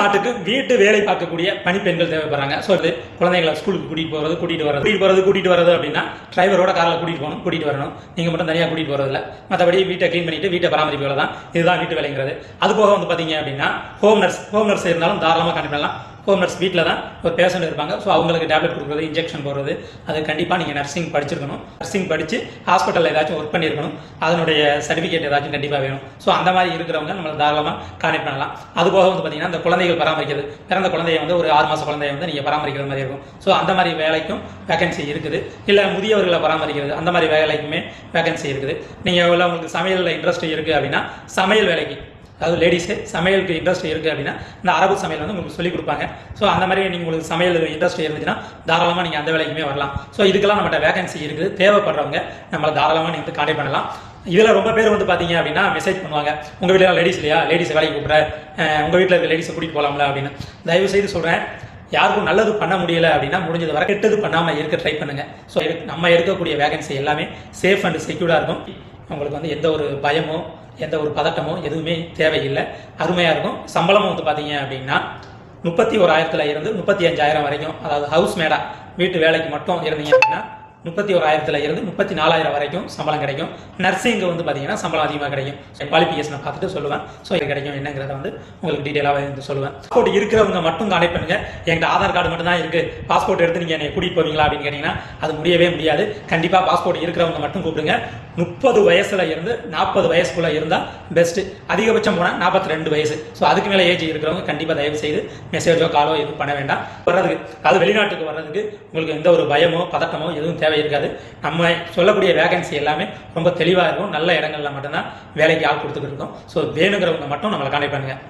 நாட்டுக்கு வீட்டு வேலை பார்க்கக்கூடிய பணிப்பெண்கள் தேவைப்படுறாங்க. ஸோ இது குழந்தைங்களை ஸ்கூலுக்கு கூட்டிகிட்டு போகிறது கூட்டிகிட்டு வரது கூட்டிகிட்டு போகிறது கூட்டிகிட்டு வரது அப்படின்னா டிரைவரோட காரில் கூட்டிகிட்டு போகணும் கூட்டிகிட்டு வரணும். நீங்கள் மட்டும் தனியாக கூட்டிகிட்டு போகிறதில்ல மற்றபடி வீட்டை க்ளீன் பண்ணிட்டு வீட்டை பராமரிப்பு வேலை தான் இதுதான் வீட்டு வேலைங்கிறது. அது போக வந்து பார்த்தீங்க அப்படின்னா ஹோம் நர்ஸ் ஹோம் நர்ஸ் இருந்தாலும் தாராளமாக கண்டிப்பாக ஹோம் நர்ஸ் வீட்டில் தான் ஒரு பேஷண்ட் இருப்பாங்க. ஸோ அவங்களுக்கு டேப்லெட் கொடுக்குறது இன்ஜெக்ஷன் போடுறது அது கண்டிப்பாக நீங்கள் நர்சிங் படிச்சிருக்கணும். நர்சிங் படித்து ஹாஸ்பிட்டலில் ஏதாச்சும் ஒர்க் பண்ணியிருக்கணும். அதனுடைய சர்டிஃபிகேட் ஏதாச்சும் கண்டிப்பாக வேணும். ஸோ அந்த மாதிரி இருக்கிறவங்க நம்மளை தாராளமாக கான்டெக்ட் பண்ணலாம். அது போக வந்து பார்த்தீங்கன்னா அந்த குழந்தைகள் பராமரிக்கிறது. பிறந்த குழந்தைய வந்து ஒரு ஆறு மாத குழந்தைய வந்து நீங்கள் பராமரிக்கிற மாதிரி இருக்கும். ஸோ அந்த மாதிரி வேலைக்கும் வேகன்சி இருக்குது. இல்லை முதியவர்களை பராமரிக்கிறது அந்த மாதிரி வேலைக்குமே வேகன்சி இருக்குது. நீங்கள் உள்ள உங்களுக்கு சமையலில் இன்ட்ரெஸ்ட் இருக்குது அப்படின்னா சமையல் வேலைக்கு அதாவது லேடிஸு சமையலுக்கு இன்ட்ரெஸ்ட் இருக்குது அப்படின்னா இந்த அரபு சமையல் வந்து உங்களுக்கு சொல்லிக் கொடுப்பாங்க. ஸோ அந்த மாதிரி நீங்கள் உங்களுக்கு சமையல் இன்ட்ரெஸ்ட் இருந்துச்சுன்னா தாராளமாக நீங்கள் அந்த வேலைக்குமே வரலாம். ஸோ இதுக்கெல்லாம் நம்மகிட்ட வேகன்சி இருக்குது. தேவைப்படுறவங்க நம்மளை தாராளமாக நீங்கள் கான்டெக்ட் பண்ணலாம். இதில் ரொம்ப பேர் வந்து பார்த்தீங்க அப்படின்னா மெசேஜ் பண்ணுவாங்க. உங்கள் வீட்டில் லேடிஸ் இல்லையா? லேடிஸை வேலைக்கு கூப்பிட்ற உங்கள் வீட்டில் இருக்க லேடிஸை கூட்டிகிட்டு போகலாம்ல அப்படின்னு. தயவு செய்து சொல்கிறேன் யாருக்கும் நல்லது பண்ண முடியல அப்படின்னா முடிஞ்சது வரை கெட்டது பண்ணாமல் இருக்க ட்ரை பண்ணுங்க. ஸோ நம்ம எடுக்கக்கூடிய வேகன்சி எல்லாமே சேஃப் அண்ட் செக்யூர்டாக இருக்கும். உங்களுக்கு வந்து எந்த ஒரு பயமோ எந்த ஒரு பதட்டமோ எதுவுமே தேவையில்லை. அருமையாக இருக்கும். சம்பளமும் வந்து பார்த்தீங்க அப்படின்னா முப்பத்தி ஓராயிரத்துல இருந்து முப்பத்தி அஞ்சாயிரம் வரைக்கும் அதாவது ஹவுஸ் மேடா வீட்டு வேலைக்கு மட்டும் இருந்தீங்க அப்படின்னா முப்பத்தி ஓராயிரத்துல இருந்து முப்பத்தி நாலாயிரம் வரைக்கும் சம்பளம் கிடைக்கும். நர்சிங்க வந்து பார்த்தீங்கன்னா சம்பளம் அதிகமாக கிடைக்கும். குவாலிஃபிகேஷனை பார்த்துட்டு சொல்லுவேன். ஸோ இது கிடைக்கும் என்னங்கிறத வந்து உங்களுக்கு டீட்டெயிலாக வந்து சொல்லுவேன். பாஸ்போர்ட் இருக்கிறவங்க மட்டும் கான்டெக்ட் பண்ணுங்க. என்கிட்ட ஆதார் கார்டு மட்டும் தான் இருக்கு. பாஸ்போர்ட் எடுத்து நீங்கள் என்னை கூட்டிட்டு போவீங்களா அப்படின்னு கேட்டிங்கன்னா அது முடியவே முடியாது. கண்டிப்பாக பாஸ்போர்ட் இருக்கிறவங்க மட்டும் கூப்பிடுங்க. முப்பது வயசுல இருந்து நாற்பது வயசுக்குள்ள இருந்தால் பெஸ்ட் அதிகபட்சம் போனால் நாற்பத்தி ரெண்டு வயசு. ஸோ அதுக்கு மேலே ஏஜ் இருக்கிறவங்க கண்டிப்பாக தயவு செய்து மெசேஜோ காலோ எதுவும் பண்ண வேண்டாம். வர்றதுக்கு அது வெளிநாட்டுக்கு வர்றதுக்கு உங்களுக்கு எந்த ஒரு பயமோ பதட்டமோ எதுவும் தேவை இருக்காது. நம்ம சொல்லக்கூடிய வேகன்சி எல்லாமே ரொம்ப தெளிவாக இருக்கும். நல்ல இடங்கள்ல மட்டும்தான் வேலைக்கு ஆள் கொடுத்துக்கிட்டு இருக்கோம். ஸோ வேணுங்கிறவங்க மட்டும் நம்மளை கான்டெக்ட் பண்ணுங்கள்